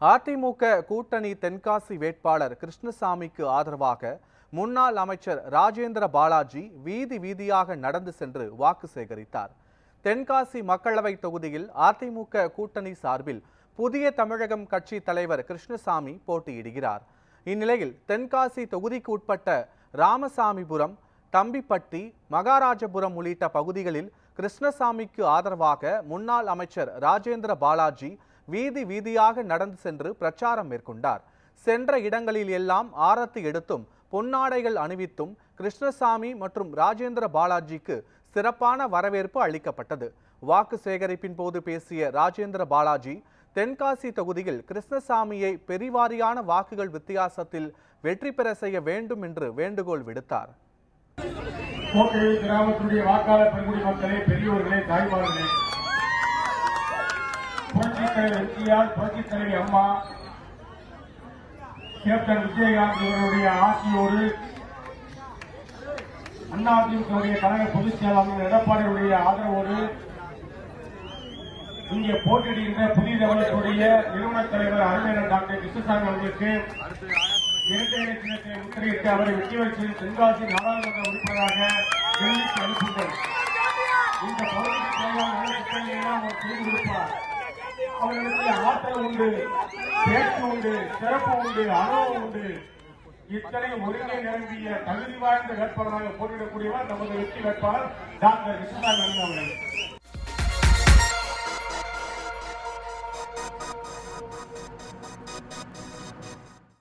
அதிமுக கூட்டணி தென்காசி வேட்பாளர் கிருஷ்ணசாமிக்கு ஆதரவாக முன்னாள் அமைச்சர் ராஜேந்திர பாலாஜி வீதி வீதியாக நடந்து சென்று வாக்கு சேகரித்தார். தென்காசி மக்களவை தொகுதியில் அதிமுக கூட்டணி சார்பில் புதிய தமிழகம் கட்சி தலைவர் கிருஷ்ணசாமி போட்டியிடுகிறார். இந்நிலையில் தென்காசி தொகுதிக்கு உட்பட்ட ராமசாமிபுரம் தம்பிப்பட்டி மகாராஜபுரம் உள்ளிட்ட பகுதிகளில் கிருஷ்ணசாமிக்கு ஆதரவாக முன்னாள் அமைச்சர் ராஜேந்திர பாலாஜி வீதி வீதியாக நடந்து சென்று பிரச்சாரம் மேற்கொண்டார். சென்ற இடங்களில் எல்லாம் ஆரத்தி எடுத்தும் பொன்னாடைகள் அணிவித்தும் கிருஷ்ணசாமி மற்றும் ராஜேந்திர பாலாஜிக்கு சிறப்பான வரவேற்பு அளிக்கப்பட்டது. வாக்கு சேகரிப்பின் போது பேசிய ராஜேந்திர பாலாஜி தென்காசி தொகுதியில் கிருஷ்ணசாமியை பெரிவாரியான வாக்குகள் வித்தியாசத்தில் வெற்றி பெற செய்ய வேண்டும் என்று வேண்டுகோள் விடுத்தார். கிராமத்துடைய வாக்காளர் பெருங்குடி மக்களே பெரியோர்களே தாய்மார்களே தலைவர் எம்ஜிஆர் புரட்சித் தலைவி அம்மா கேப்டன் விஜயகாந்த் இவருடைய ஆட்சியோடு அதிமுகவுடைய கழக பொதுச் செயலாளர் எடப்பாடியுடைய ஆதரவோடு இங்கே போட்டியிடுகின்ற புதிய தமிழகத்துடைய நிறுவன தலைவர் அறிஞர் டாக்டர் கிருஷ்ணசாமி அவர்களுக்கு இரட்டை இலக்கியத்தை முத்திரையிட்டு அவரை வெற்றி வச்சு தென்காசி நாடாளுமன்ற உறுப்பினராக டெல்லிக்கு அனுப்புங்கள். இந்த பகுதிக்கு தேவையான திட்டங்களை எல்லாம் அவர் செய்து கொடுப்பார். அவர்களுக்கு ஆற்றல் உண்டு பேச்சு உண்டு சிறப்பு உண்டு அனுபவம் உண்டு. இத்தனை ஒருங்கே நிரம்பிய தகுதி வாய்ந்த வேட்பாளராக போட்டியிடக்கூடியவர் நமது வெற்றி வேட்பாளர் டாக்டர் கிருஷ்ணசாமி அவர்கள்.